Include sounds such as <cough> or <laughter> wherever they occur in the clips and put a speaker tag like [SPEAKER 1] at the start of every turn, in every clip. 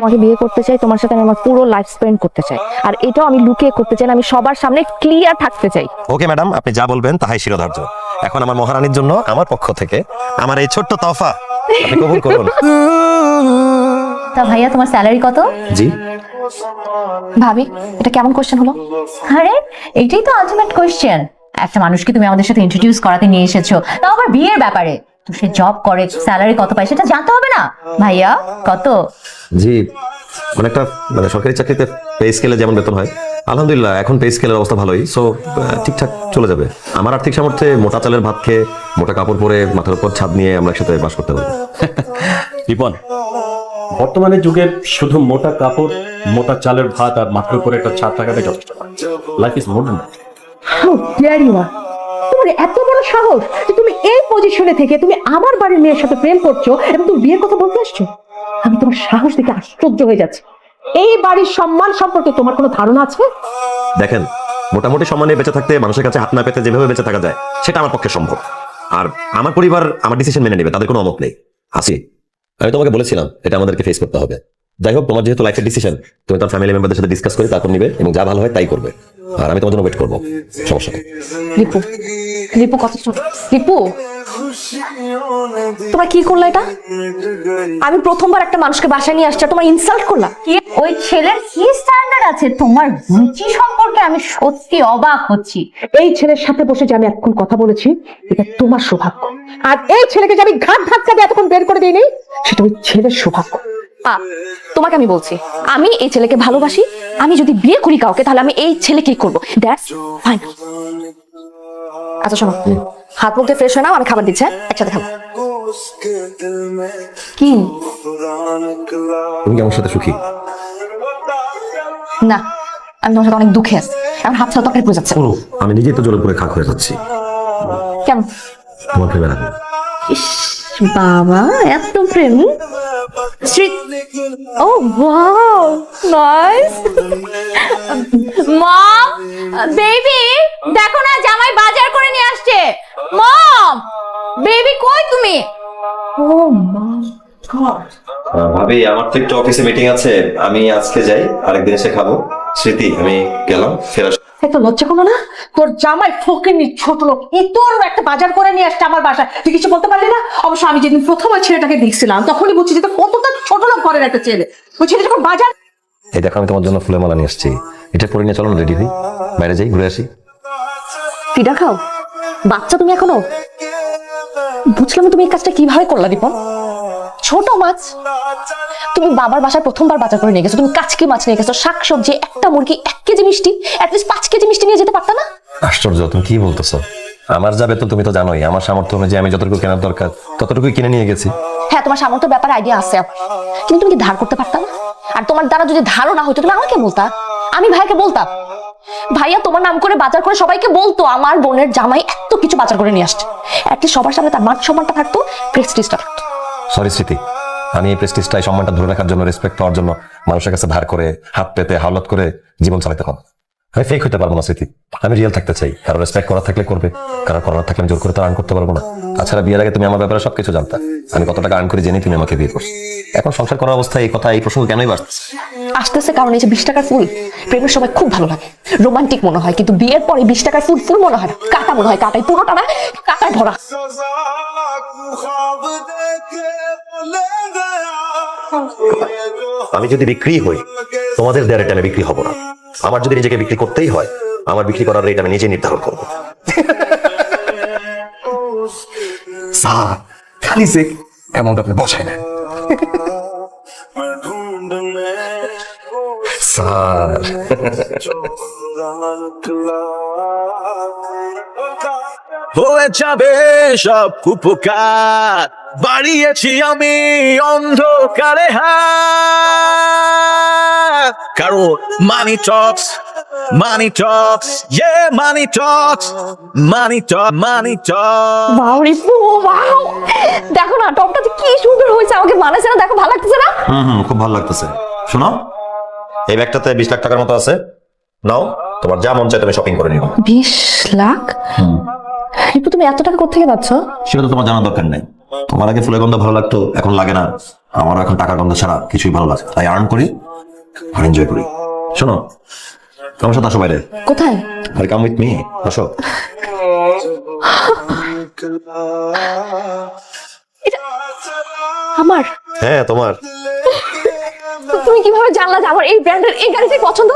[SPEAKER 1] তোমাকে বিয়ে করতে চাই তোমার সাথে আমি আমার পুরো লাইফ স্পেন্ড করতে চাই। আর এটাও আমি লুকিয়ে করতে চাই না, আমি সবার সামনে ক্লিয়ার থাকতে চাই।
[SPEAKER 2] ওকে ম্যাডাম আপনি যা বলবেন তাহাই শিরোধার্য। এখন আমার মহারানীর জন্য আমার পক্ষ থেকে আমার এই ছোট্ট তফা আপনি কবুল করুন।
[SPEAKER 3] তা ভাইয়া তোমার স্যালারি কত?
[SPEAKER 2] জি।
[SPEAKER 1] ভাবি এটা কেমন কোশ্চেন হলো?
[SPEAKER 3] আরে এটাই তো আলটিমেট কোয়েশ্চেন একটা মানুষকে তুমি আমাদের সাথে ইন্ট্রোডিউস করাতে নিয়ে এসেছ তাও আবার বিয়ের ব্যাপারে। সে জব করে স্যালারি কত পায় সেটা জানতে হবে না। ভাইয়া কত?
[SPEAKER 2] জি মানে একটা মানে সরকারি চাকরিতে পে স্কেলে যেমন বেতন হয় আলহামদুলিল্লাহ এখন পে স্কেলের অবস্থা ভালোই সো ঠিকঠাক চলে যাবে। আমার আর্থিক সামর্থ্যে মোটা চালের ভাত খেয়ে মোটা কাপড় পরে মাথার উপর ছাদ নিয়ে আমরা একসাথে বাস করতে পারব।
[SPEAKER 4] রিপন বর্তমানে যুগে শুধু মোটা কাপড় মোটা চালের ভাত আর মাথার উপরে একটা ছাদ থাকাটাই যথেষ্ট। Life is more
[SPEAKER 5] how dare you তোমার এত বড় সাহস যে তুমি এই পজিশনে থেকে তুমি আমার বাড়ির মেয়ের সাথে প্রেম করছ, এবং তুমি বিয়ের কথা বলতে আসছো? আমি তোমার সাহস দেখে আশ্চর্য হয়ে যাচ্ছি। এই বাড়ির সম্মান সম্পর্কে তোমার কোনো ধারণা আছে?
[SPEAKER 2] দেখেন, মোটামুটি সম্মানে বেঁচে থাকতে মানুষের কাছে হাত না পেতে যেভাবে বেঁচে থাকা যায়, সেটা আমার পক্ষে সম্ভব। আর আমার পরিবার আমার ডিসিশন মেনে নেবে, তাদের কোনো অমত নেই। আসি আমি তোমাকে বলেছিলাম, এটা আমাদেরকে ফেস করতে হবে। যাই হোক, তোমার যেহেতু লাইফের ডিসিশন তুমি তোমার ফ্যামিলি মেম্বারদের সাথে ডিসকাস করে তারপর নিবে, এবং যা ভালো হয় তাই করবে। আর আমি তোমার জন্য ওয়েট করব। সমস্যা নেই।
[SPEAKER 1] লিপু লিপু কত ছোট লিপু তোমরা কি করলা এটা? আমি প্রথমবার একটা মানুষকে বাসায় নিয়ে আসছি তোমার ইনসাল্ট করলা
[SPEAKER 3] কি? ওই ছেলের কি স্ট্যান্ডার্ড আছে? তোমার রুচি সম্পর্কে আমি সত্যি অবাক হচ্ছি।
[SPEAKER 5] এই ছেলের সাথে বসে যে আমি এখন কথা বলেছি এটা তোমার সৌভাগ্য। আর এই ছেলেকে যে আমি ঘাট ধাক্কা দিয়ে এতক্ষণ বের করে দিইনি সেটা ওই ছেলের সৌভাগ্য।
[SPEAKER 1] আ, তোমাকে আমি বলছি আমি এই ছেলেকে ভালোবাসি আমি যদি বিয়ে করি কাউকে তাহলে আমি এই ছেলেকেই করব? দ্যাটস আচ্ছা শোনো হাত মুখ ফ্রেশ হয়ে নাও আমি খাবার দিচ্ছি হ্যাঁ? একসাথে খাব। কি?
[SPEAKER 2] তুমি কি আমার সাথে সুখী?
[SPEAKER 1] না আমি তোমার সাথে অনেক দুঃখে আছি। এখন হাত ছাড়া তরকারি পুড়ে যাচ্ছে।
[SPEAKER 2] আমি নিজেই তো জলের পরে খাক হয়ে যাচ্ছি।
[SPEAKER 1] কেমন?
[SPEAKER 2] তোমার প্রেমে
[SPEAKER 1] ইস বাবা এত প্রেম। ও wow, nice.
[SPEAKER 3] Mom, বেবি দেখো না জামাই বাজার করে নিয়ে আসছে। মম বেবি কই তুমি?
[SPEAKER 1] ও মা
[SPEAKER 2] ভাবি আমার তো একটু অফিসে মিটিং আছে। আমি আজকে যাই আরেকদিন এসে খাব। স্মৃতি আমি গেলাম ফেরার
[SPEAKER 5] এত লজ্জা কোনো না। তোর জামাই ফকিনি ছোট লোক একটা বাজার করে নিয়ে আসছে আমার বাসায়। তুই কিছু বলতে পারলি না? অবশ্য আমি যেদিন প্রথম ওই ছেলেটাকে দেখছিলাম তখনই বুঝছি যে কতটা ছোট লোক ঘরের একটা ছেলে। ওই ছেলে যখন বাজার
[SPEAKER 2] এই দেখো আমি তোমার জন্য ফুলের মালা নিয়ে আসছি। এটা পরে নিয়ে চলো না রেডি হই। বাইরে যাই ঘুরে আসি।
[SPEAKER 1] ফিডা খাও। বাচ্চা তুমি এখনও? বুঝলাম তুমি এই কাজটা কীভাবে করলা রিপন। ছোট মাছ। তুমি বাবার বাসায় প্রথমবার বাজার করে নিয়ে গেছো তুমি কাচকি মাছ নিয়ে গেছো শাক সবজি একটা মুরগি এক কেজি মিষ্টি অ্যাটলিস্ট পাঁচ কেজি মিষ্টি নিয়ে যেতে পারতা না?
[SPEAKER 2] আশ্চর্য তুমি কি বলতেছো? আমার যা বেতন তুমি তো জানোই আমার সামর্থ্য অনুযায়ী আমি যতটুকু কেনার দরকার ততটুকুই কিনে নিয়ে গেছি।
[SPEAKER 1] হ্যাঁ তোমার সামর্থ্য ব্যাপারে আইডিয়া আছে কিন্তু তুমি কি ধার করতে পারতা না? আর তোমার দ্বারা যদি ধারও না হইতো তুমি আমাকে বলতা? আমি ভাইকে বলতাম ভাইয়া তোমার নাম করে বাজার করে সবাইকে বলতো আমার বোনের জামাই এত কিছু বাজার করে নিয়ে আসছে। অ্যাটলিস্ট সবার সামনে তার মান সম্মানটা থাকতো প্রেস্টিজটা থাকতো।
[SPEAKER 2] সরি স্মৃতি আমি এই প্রেস্টিজটা এই সম্মানটা ধরে রাখার জন্য রেসপেক্ট পাওয়ার জন্য মানুষের কাছে ধার করে হাত পেতে হাওলাত করে জীবন চালাতে হবে আমি ফেক হতে পারব না স্মৃতি আমি রিয়েল থাকতে চাই। কারও রেসপেক্ট করা থাকলে করবে কারও করার থাকলে আমি জোর করে তো আর্ন করতে পারব না। তাছাড়া বিয়ের আগে তুমি আমার ব্যাপারে সবকিছু জানতা। আমি কত টাকা আর্ন করে জেনে তুমি আমাকে বিয়ে করছ। এখন সংসার করার অবস্থায় এই কথা এই প্রসঙ্গ কেনই বাড়তেছে?
[SPEAKER 1] আসতেছে কারণ এই যে বিশ টাকার ফুল প্রেমের সময় খুব ভালো লাগে। রোমান্টিক মনে হয় কিন্তু বিয়ের পরে বিশ টাকার ফুল ফুল মনে হয় না। কাটা মনে হয় কাটাই পুরোটা না কাটায় ভরা।
[SPEAKER 2] আমি যদি বিক্রি হই তোমাদের দেয়ার রেটে আমি বিক্রি হব না। আমার যদি নিজেকে বিক্রি করতেই হয় আমার বিক্রি করার রেট আমি নিজে নির্ধারণ করব।
[SPEAKER 6] স্যার খালি অ্যামাউন্ট আপনি বসায় না
[SPEAKER 2] স্যার।
[SPEAKER 6] হয়ে যাবে সব উপকার। বাড়িয়েছি আমি অন্ধকারে হাত। কারণ মানি টক্স মানি টক্স ইয়ে মানি টক্স মানি টক মানি টক
[SPEAKER 1] রিপু ওয়াও দেখো না টপটা কি সুন্দর হয়েছে আমাকে মানাছে না দেখো ভালো লাগতেছে না?
[SPEAKER 2] হুম হুম খুব ভালো লাগতেছে। শোনো এই ব্যাগটাতে বিশ লাখ টাকার মতো আছে। নাও তোমার যা মন চায় তুমি শপিং করে নিও।
[SPEAKER 1] বিশ লাখ? রিপু তুমি এত টাকা কোথেকে পাচ্ছ?
[SPEAKER 2] সেটা তো তোমার জানার দরকার নাই। তোমার আগে ফুলের গন্ধ ভালো লাগতো এখন লাগে না। আমার এখন টাকার গন্ধ ছাড়া কিছুই ভালো লাগে তাই আর্ন করি আর এনজয় করি। শোনো আমার সাথে আসো বাইরে।
[SPEAKER 1] কোথায়?
[SPEAKER 2] আর কাম উইথ মি আসো।
[SPEAKER 1] আমার?
[SPEAKER 2] হ্যাঁ তোমার।
[SPEAKER 1] তুমি কীভাবে জানলা যে আমার এই ব্র্যান্ডের এই গাড়িটাই পছন্দ?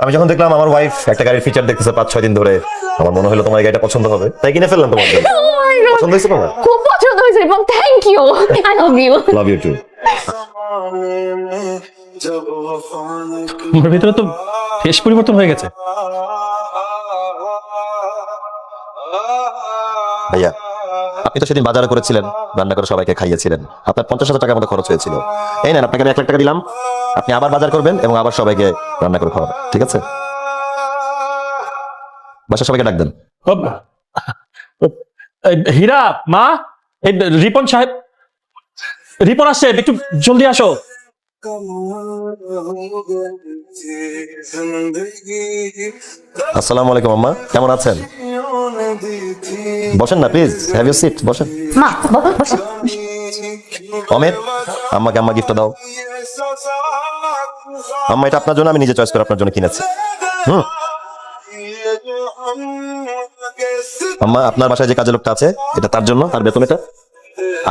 [SPEAKER 2] আমি যখন দেখলাম আমার ওয়াইফ একটা গাড়ির ফিচার দেখতেছে পাঁচ ছয় দিন ধরে আমার মনে হলো তোমার এই গাড়িটা পছন্দ হবে। তাই কিনে ফেললাম তোমার জন্য। <laughs>
[SPEAKER 1] Oh!
[SPEAKER 2] পছন্দ হয়েছে তোমার?
[SPEAKER 1] খুব পছন্দ হয়েছে এবং thank you I love you
[SPEAKER 2] love you too
[SPEAKER 4] তোমার ভিতরে তো বেশ পরিবর্তন হয়ে গেছে।
[SPEAKER 2] ভাইয়া আপনি তো সেদিন বাজারে করেছিলেন রান্না করে সবাইকে খাইয়েছিলেন। আপনার পঞ্চাশ হাজার টাকার মতো খরচ হয়েছিল। এই নেন আপনাকে আমি এক লাখ টাকা দিলাম। আপনি আবার বাজার করবেন এবং আবার সবাইকে রান্না করে খাওয়াবেন ঠিক আছে? বাসা সবাইকে ডাক দেন।
[SPEAKER 4] হীরা মা এই রিপন সাহেব রিপন আসছে একটু জলদি আসো।
[SPEAKER 2] আসসালামু আলাইকুম আম্মা। কেমন আছেন? বসেন না প্লিজ হ্যাভ ইউ সিট বসেন।
[SPEAKER 3] মা
[SPEAKER 2] অমিত আম্মাকে আম্মা গিফট দাও। আম্মা এটা আপনার জন্য আমি নিজে চয়েস করে আপনার জন্য কিনেছি। হুম। আম্মা আপনার বাসায় যে কাজের লোকটা আছে এটা তার জন্য তার বেতন এটা।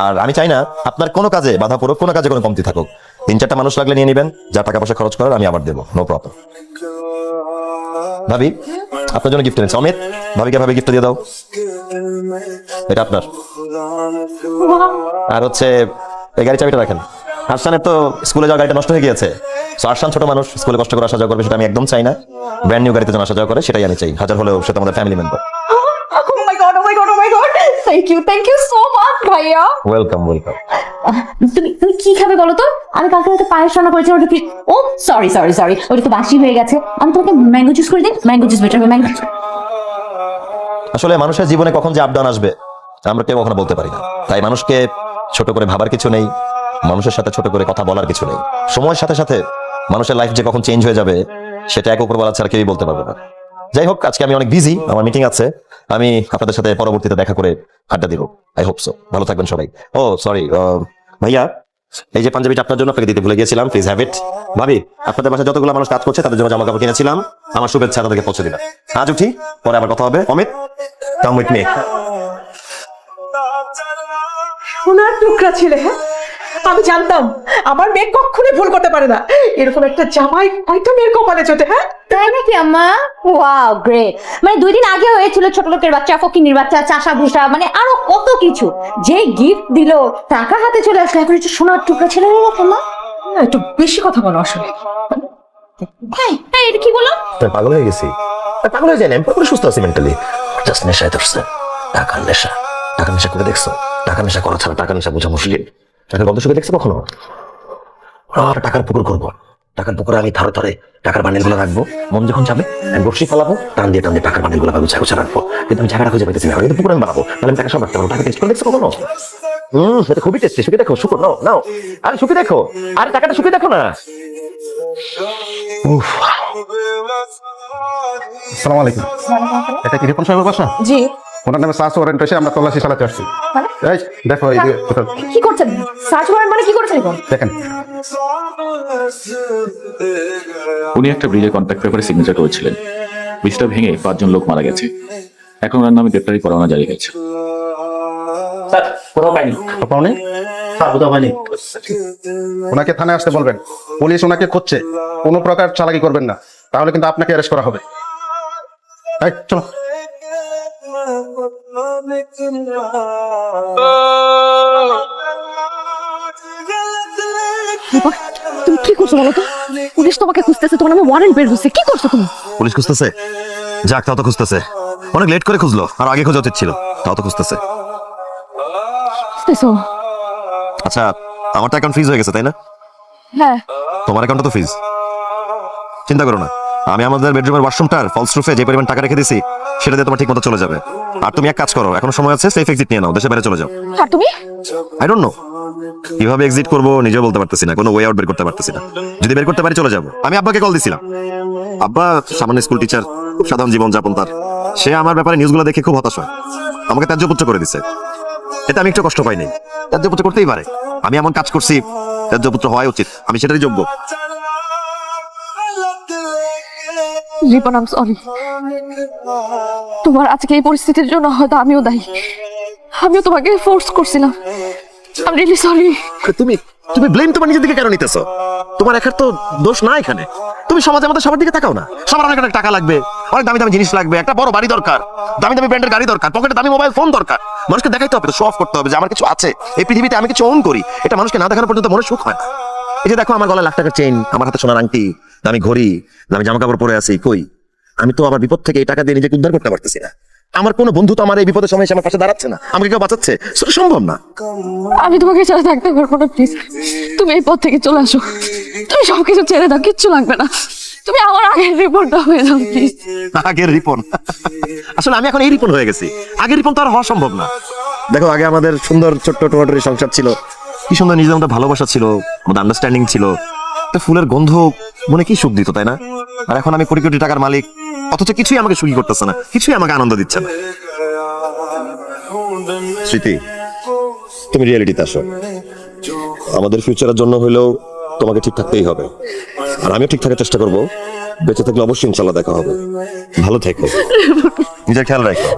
[SPEAKER 2] আর আমি চাই না আপনার কোনো কাজে বাধা পড়ুক কোনো কাজে কোনো কমতি থাকুক। তিন চারটা মানুষ লাগলে নিয়ে নেবেন যা টাকা পয়সা খরচ করার আমি আবার দেবো নো প্রবলেম ভাবি আপনার জন্য গিফট এনেছি। অমিত, ভাবিকে ভাবি গিফট দিয়ে দাও। এটা আপনার। আর হচ্ছে, এই গাড়ি চাবিটা রাখেন। আরশানের তো স্কুলে যাওয়া গাড়িটা নষ্ট হয়ে গিয়েছে। সো আরশান ছোট মানুষ, স্কুলে কষ্ট করে আসা যাওয়া করবে, সেটা আমি একদম চাই না। ব্র্যান্ড নিউ গাড়িতে যেন আসা যাওয়া করে, সেটাই আমি চাই। হাজার হলেও সেটা আমাদের family member
[SPEAKER 1] oh my god oh my god oh my god thank you thank you so much ভাইয়া।
[SPEAKER 2] ওয়েলকাম ওয়েলকাম
[SPEAKER 3] তুমি তুমি কি খাবে বলো তো? আমি কালকে পায়েস রান্না করেছি ওটা কি ও সরি সরি সরি ওটা তো বাসি হয়ে গেছে। আমি তোমাকে ম্যাঙ্গো জুস করে দিই? ম্যাঙ্গো জুস বেটার ম্যাঙ্গো
[SPEAKER 2] আসলে মানুষের জীবনে কখন যে আপডাউন আসবে আমরা কেউ কখনো বলতে পারি না। তাই মানুষকে ছোট করে ভাবার কিছু নেই মানুষের সাথে ছোট করে কথা বলার কিছু নেই। সময়ের সাথে সাথে মানুষের লাইফ যে কখন চেঞ্জ হয়ে যাবে সেটা এক উপর বলা ছাড়া কেউই বলতে পারবে না। যাই হোক, আজকে আমি অনেক বিজি আমার মিটিং আছে। আমি আপনাদের সাথে পরবর্তীতে দেখা করে আড্ডা দিব। আই হোপ সো ভালো থাকবেন সবাই। ও সরি ভাইয়া, এই যে পাঞ্জাবিটা আপনার জন্য আপনাকে দিতে ভুলে গিয়েছিলাম প্লিজ হ্যাভ ইট ভাবি, আপনাদের বাসায় যতগুলো মানুষ কাজ করছে, তাদের জন্য জামা কাপড় কিনেছিলাম। আমার শুভেচ্ছা তাদেরকে পৌঁছে দিলাম আজ উঠি, পরে আবার কথা হবে। অমিত কাম উইথ মি
[SPEAKER 5] সোনার টুকরা ছেলে হ্যাঁ? আমি জানতাম আমার মেয়ে কখনোই ভুল করতে পারে না। এরকম একটা জামাই কয়টা মেয়ের কপালে চোটে হ্যাঁ?
[SPEAKER 3] তাই নাকি আম্মা? ওয়াও গ্রেট মানে দুই দিন আগে হয়েছিল ছোট লোকের বাচ্চা ফকিনির বাচ্চা চাষা ভুষা মানে আরও কত কিছু। যে গিফট দিল টাকা হাতে চলে আসলো। এখন হচ্ছে সোনার টুকরা ছেলে হয়ে গেছে
[SPEAKER 5] না, একটু বেশি কথা বলো আসলে।
[SPEAKER 3] এই, এই, এটা কি বলো?
[SPEAKER 2] তাই পাগল হয়ে গেছি। পাগল হয়ে আমি পুরোপুরি সুস্থ আছি মেন্টালি জাস্ট নেশায় ধরছে। টাকার নেশা। টাকার নেশা করে দেখছ? টাকা নেশা করা ছাড়া টাকার নেশা বোঝা মুশকিল। টাকার গন্ধ শুকে দেখছ কখনো? আর টাকার পুকুর করব। টাকার পুকুরে আমি ধরে ধরে টাকার বান্ডিলগুলো রাখব। মন যখন যাবে আমি বসি ফেলাবো টান দিয়ে টান দিয়ে টাকার বান্ডিলগুলো গুছায় গুছা রাখব। কিন্তু আমি জায়গাটা খুঁজে পাইতেছি না কিন্তু পুকুর আমি বানাবো। তাহলে আমি টাকা সব রাখতে পারব। টাকা টেস্ট করে দেখছ কখনো? হম সেটা খুবই টেস্টি শুকে দেখো শুকো নাও নাও। আরে শুকে দেখো আরে টাকাটা শুকে দেখো না। উফ।
[SPEAKER 7] আসসালামু আলাইকুম। এটা কি রিপন সাহেবের বাসা?
[SPEAKER 1] জি।
[SPEAKER 7] ওনার নামে সার্চ ওয়ারেন্ট এসে আমরা তল্লাশি চালাতে আসছি। এই দেখো এই
[SPEAKER 1] কি করছেন? সার্চ ওয়ারেন্ট মানে কি করছেন
[SPEAKER 7] দেখেন।
[SPEAKER 8] উনি একটা ব্রিজের কন্ট্রাক্ট পেপারে সিগনেচার করেছিলেন। ব্রিজটা ভেঙে পাঁচজন লোক মারা গেছে। এখন ওনার নামে গ্রেপ্তারি পরোয়ানা জারি হয়েছে।
[SPEAKER 7] পাওনি ওনাকে থানায় আসতে বলবেন। পুলিশ ওনাকে খুঁজছে। কোনো প্রকার চালাকি করবেন না। তাহলে কিন্তু আপনাকে অ্যারেস্ট করা হবে। এই,
[SPEAKER 1] তুমি কি করছ বলো তো? পুলিশ তোমাকে খুঁজতেছে তোমার নামে ওয়ারেন্ট বের হচ্ছে কি করছ তুমি?
[SPEAKER 2] পুলিশ খুঁজতেছে? যাক তাও তো খুঁজতেছে। অনেক লেট করে খুঁজলো আর আগে খোঁজা উচিত ছিল তাও তো খুঁজতেছে।
[SPEAKER 1] খুঁজতেছো?
[SPEAKER 2] আচ্ছা আমার তো অ্যাকাউন্ট ফ্রিজ হয়ে গেছে তাই না?
[SPEAKER 1] হ্যাঁ।
[SPEAKER 2] তোমার অ্যাকাউন্টও তো ফ্রিজ চিন্তা করো না। আমি আমাদের বেডরুমের ওয়াশরুমটার ফলস রুফে যে পরিমাণ টাকা রেখে দিছি সেটা দিয়ে তোমার ঠিক মতো চলে যাবে। আর তুমি এক কাজ করো এখনও সময় আছে সেফ এক্সিট নিয়ে নাও দেশে বাইরে চলে যাও।
[SPEAKER 1] আর তুমি?
[SPEAKER 2] আই ডোন্ট নো কীভাবে এক্সিট করব নিজেও বলতে পারতেছি না কোনো ওয়ে আউট বের করতে পারতেছি না। যদি বের করতে পারি চলে যাব। আমি আব্বাকে কল দিছিলাম। আব্বা সামান্য স্কুল টিচার খুব সাধারণ জীবন যাপন তার। সে আমার ব্যাপারে নিউজগুলো দেখে খুব হতাশ হয়। আমাকে ত্যায্য পুত্র করে দিছে। এতে আমি একটু কষ্ট পাইনি। ত্যায্য পুত্র করতেই পারে। আমি এমন কাজ করছি ত্যায্য পুত্র হওয়াই উচিত। আমি সেটারই যোগ্য।
[SPEAKER 9] সরি তোমার আজকে এই পরিস্থিতির জন্য হয়তো আমিও দায়ী। আমিও তোমাকে ফোর্স করছিলাম। আম রিয়েলি সরি
[SPEAKER 2] তুমি তুমি ব্লেম তোমার নিজের দিকে কেন নিতেছো? তোমার একার তো দোষ না এখানে। তুমি সমাজের মধ্যে সবার দিকে তাকাও না। সবার অনেক অনেক টাকা লাগবে। অনেক দামি দামি জিনিস লাগবে। একটা বড় বাড়ি দরকার। দামি দামি ব্র্যান্ডের গাড়ি দরকার। পকেটে দামি মোবাইল ফোন দরকার। মানুষকে দেখাইতে হবে শো অফ করতে হবে যে আমার কিছু আছে। এই পৃথিবীতে আমি কিছু অন করি। এটা মানুষকে না দেখানো পর্যন্ত মনে সুখ হয় না। এই যে দেখো আমার গলায় লাখ টাকার চেইন আমার হাতে সোনার আংটি দামি ঘড়ি দামি জামা কাপড় পরে আছি কই? আমি তো আবার বিপদ থেকে এই টাকা দিয়ে নিজেকে উদ্ধার করতে পারতেছি না। আমার কোনো বন্ধু তো আমার এই বিপদের সময় আমার পাশে দাঁড়াচ্ছে না। আমাকে কেউ বাঁচাচ্ছে? সেটা সম্ভব না।
[SPEAKER 9] আমি তোমাকে ছাড়া থাকতে পারব না প্লিজ তুমি এই পথ থেকে চলে আসো। তুমি সবকিছু ছেড়ে দাও কিচ্ছু লাগবে না। তুমি আমার আগের রিপোর্টটা হয়ে যাও প্লিজ
[SPEAKER 2] আগের রিপন? <laughs> আসলে আমি এখন এই রিপন হয়ে গেছি। আগের রিপন তো আর হওয়া সম্ভব না। দেখো আগে আমাদের সুন্দর ছোট্ট টোমাটোর সংসার ছিল। কি সুন্দর নিজেদের মধ্যে ভালোবাসা ছিল আমাদের আন্ডারস্ট্যান্ডিং ছিল। একটা ফুলের গন্ধ মনে কি সুখ দিত তাই না? আর এখন আমি কোটি কোটি টাকার মালিক অথচ কিছুই আমাকে সুখী করতেছে না কিছুই আমাকে আনন্দ দিচ্ছে না। স্মৃতি তুমি রিয়েলিটিতে আসো। আমাদের ফিউচারের জন্য হইলেও তোমাকে ঠিক থাকতেই হবে। আর আমিও ঠিক থাকার চেষ্টা করব বেঁচে থাকলে অবশ্যই ইনশাল্লাহ দেখা হবে। ভালো থেকো। <laughs> নিজের খেয়াল রাখো।